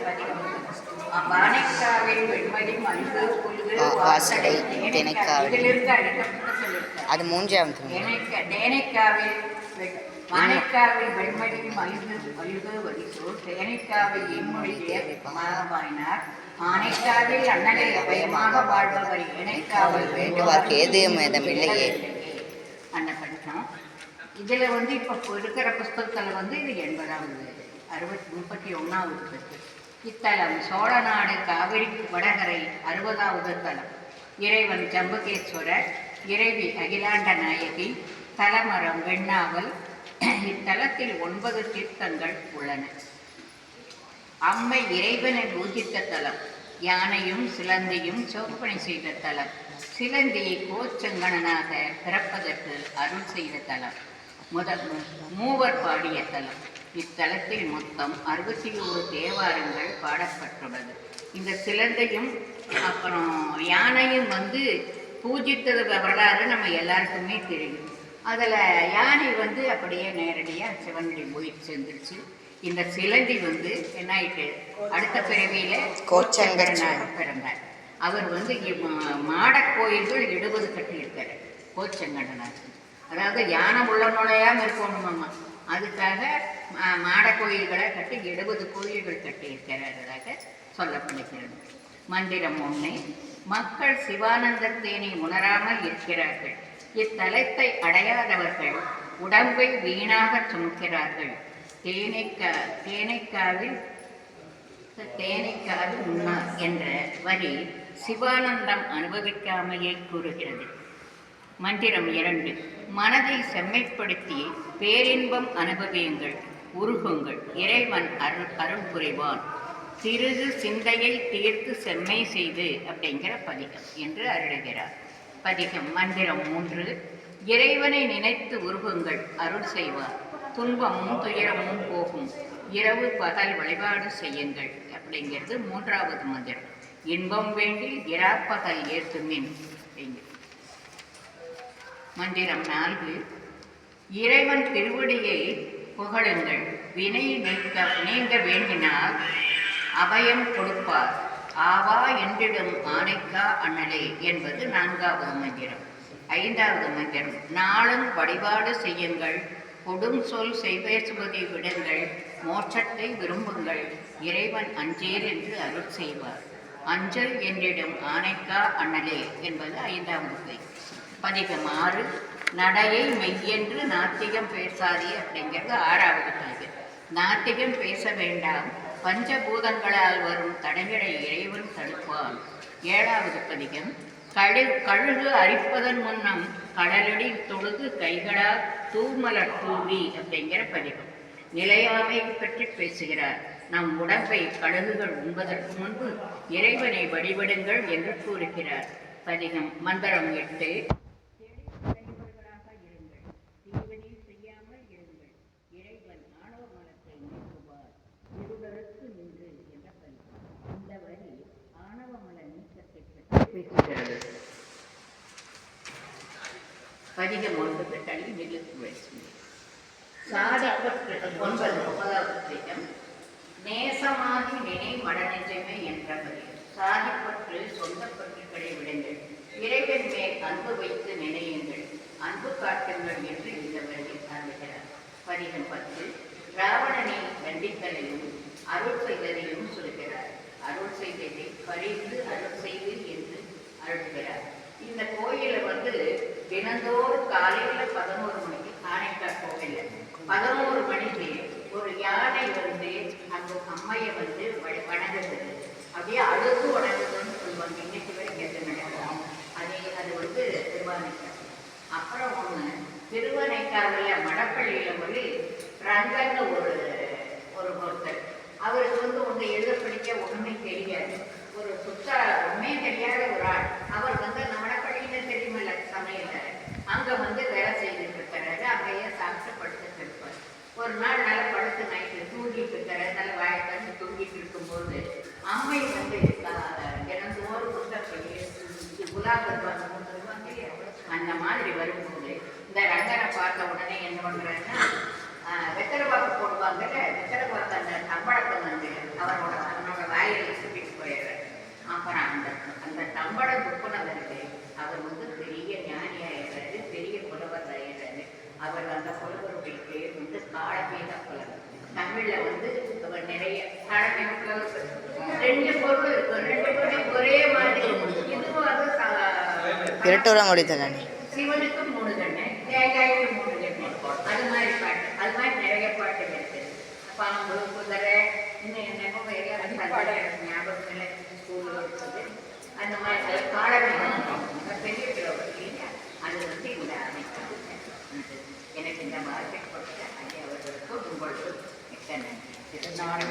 பதிகம் மாணிக்காவின் வெண்மதி மல்கு புல்கு வா- வாசலை, திணைக்காவல். அது மூன்றாவது மாணிக்காவில் வெண்மதி மல்கு மல்கு வரிசோ தேனைக்காவில் இன்மொழியே மாகவாயினார் மாணிக்காவில் அண்ணலை பயமாக வாழ்பவர் இணைக்காவல் வேண்டுவார்க்கு ஏதும் ஏதுமில்லையே. அண்ணன் படித்தோம் இதில் வந்து இப்போ இருக்கிற புஸ்தகத்தில் வந்து இது எண்பதாவது அறுபத்தி முப்பத்தி ஒன்றாவது பத்து இத்தலம் சோழநாடு காவிரி வடகரை அறுபதாவது தலம் இறைவன் ஜம்புகேஸ்வரர் இறைவி அகிலாண்ட நாயகி தலமரம் வெண்ணாவல். இத்தலத்தில் ஒன்பது தீர்த்தங்கள் உள்ளன. அம்மை இறைவனை பூஜித்த தலம் யானையும் சிலந்தியும் சோப்பனை செய்த தலம் சிலந்தியை கோச்சங்கணனாக பிறப்பதற்கு அருள் செய்த தலம் முதல் மூவர் பாடிய தலம். இத்தலத்தில் மொத்தம் அறுபத்தி ஓரு தேவாரங்கள் பாடப்பட்டுள்ளது. இந்த சிலந்தையும் அப்புறம் யானையும் வந்து பூஜித்தது வரலாறு நம்ம எல்லாருக்குமே தெரியும். அதில் யானை வந்து அப்படியே நேரடியாக சிவனுடைய போய் சேர்ந்துருச்சு. இந்த சிலந்தி வந்து என்ன ஆயிட்டு அடுத்த பிறவியில கோச்சங்கரனாக பிறந்தார். அவர் வந்து மாடக் கோயில்கள் எழுபது கட்டியிருக்காரு கோச்சங்கடனார் அதாவது யானை உள்ள நுழையாம இருக்கணுமாம்மா அதுக்காக மா- மாடக் கோயில்களை கட்டி எழுபது கோயில்கள் கட்டியிருக்கிறார்களாக சொல்லப்படுகிறது. மந்திரம் ஒன்று மக்கள் சிவானந்த தேனை உணராமல் இருக்கிறார்கள். இத்தலத்தை அடையாதவர்கள் உடம்பை வீணாக சுமக்கிறார்கள். தேனைக்கா தேனைக்காவில் தேனைக்காது உண்மா என்ற வரி சிவானந்தம் அனுபவிக்காமையே கூறுகிறது. மந்திரம் இரண்டு மனதை செம்மைப்படுத்தி பேரின்பம் அனுபவியுங்கள் உருகுங்கள். இறைவன் அருள் அருள் புரிவான். சிறிது சிந்தையை தீர்த்து செம்மை செய்து அப்படிங்கிற பதிகம் என்று அருளுகிறார். பதிகம் மந்திரம் மூன்று. இறைவனை நினைத்து உருகுங்கள் அருள் செய்வார். துன்பமும் துயரமும் போகும். இரவு பகல் வழிபாடு செய்யுங்கள் அப்படிங்கிறது மூன்றாவது மந்திரம். இன்பம் வேண்டி இராப்பகல் ஏற்றுமின் அப்படிங்கிறது மந்திரம் நான்கு. இறைவன் திருவடியை புகழுங்கள். வினை நீக்க நீங்க வேண்டினால் அபயம் கொடுப்பார். ஆவா என்றிடும் ஆனைக்கா அண்ணலே என்பது நான்காவது மந்திரம். ஐந்தாவது மந்திரம். நாளும் வழிபாடு செய்யுங்கள். கொடும் சொல் செய்வேசுவதை விடுங்கள். மோட்சத்தை விரும்புங்கள். இறைவன் அஞ்சேர் என்று அருள் செய்வார். அஞ்சல் என்றிடும் ஆனைக்கா அண்ணலே என்பது ஐந்தாவது கை பதிகம் ஆறு. நடையை மெய்யென்று நாத்திகம் பேசாதே அப்படிங்கிறது ஆறாவது பதிகம் நாத்திகம் பேச வேண்டாம். பஞ்சபூதங்களால் வரும் தடைகளை இறைவன் தடுப்பான். ஏழாவது பதிகம். கழு கழுகு அரிப்பதன் முன்னம் கடலடி தொழுது கைகளால் தூமலர் தூவி அப்படிங்கிற பதிகம். நிலையாமை பற்றி பேசுகிறார். நம் உடம்பை கழுகுகள் உண்பதற்கு முன்பு இறைவனை வழிபடுங்கள் என்று கூறுகிறார். பதிகம் மந்திரம் எட்டு தெளிவுடையவர்களாக இருங்கள் தீவினை செய்யாமல் இருங்கள் இறைவன் ஆணவ மனத்தை நீக்குவார் இருளறுத்து நின்று என்ற பதிகம் இந்த வரி ஆணவ மல நீக்கத்தை பற்றி பேசுகிறது பதிகம் ஒன்று தள்ளி நிலுக்கு பேசுகிறேன் ஒன்பது ஒன்பதாவது திட்டம் நேசமாகி நினை மடநிஜமே என்றபடி சாதிப்பற்று சொந்த பற்றுக்களை விடுங்கள் இறைவன் மேல் அன்பு வைத்து நினையுங்கள் அன்பு காட்டுங்கள் என்று இந்த வரையில் காண்கிறார் பதிகம் பத்து ராவணனை கண்டித்தலையும் அருள் செய்ததையும் சொல்கிறார் அருள் செய்ததை பரிந்து அருள் இந்த கோயிலை வந்து தினந்தோறும் காலையில பதினோரு மணிக்கு காரைக்கால் கோவில்ல பதினோரு மணிக்கு ஒரு யானை வந்து அந்த அம்மையை வந்து வ- வணங்குது. அப்படியே அழுது வணங்குதுன்னு சொல்லுவாங்க. இன்னைக்கு வரைக்கும் எது நடக்கும் அது அது வந்து திருவானைக்காவல் அப்புறம் ஒன்று திருவானைக்காவில் மடப்பள்ளியில் வந்து ரங்கன்னு ஒரு ஒரு நாள் நல்லா படுத்து நைட்டு தூங்கிட்டு இருக்கிற நல்லா வாயை கண்டு தூங்கிட்டு இருக்கும்போது அம்மை வந்து எனக்கு ஒரு புத்தகம் சொல்லி குலாபர் வந்து அந்த மாதிரி வரும்போது இந்த ரங்கனை பார்த்த உடனே என்ன பண்ணுறாருன்னா வெத்தலை பாக்கு போடுவாங்கல்ல வெத்தலை பாக்கு அந்த தம்பழத்தை வந்து அவரோட அவனோட வாயில சுட்டிட்டு போயிடுறாரு. அப்புறம் அந்த இரட்டோர மொழி தானே சிவனுக்கு மூணு கண்ணு தேங்காய்க்கு மூணு கண்ணு அது மாதிரி பாட்டு. அது மாதிரி நிறைய பாட்டு இருக்கு. பாம்பு குதிரை இன்னும் பாட்டு எனக்கு ஞாபகம் இல்லை. ஸ்கூலில் இருக்குது அந்த மாதிரி காலமே பெரிய கிழவர் இல்லையா? அது வந்து இந்த அமைச்சாங்க எனக்கு இந்த மார்க்கெட் கொடுத்த ஐயா அவர்களுக்கு உங்களுக்கு மிக்க நன்றி. திருநாடு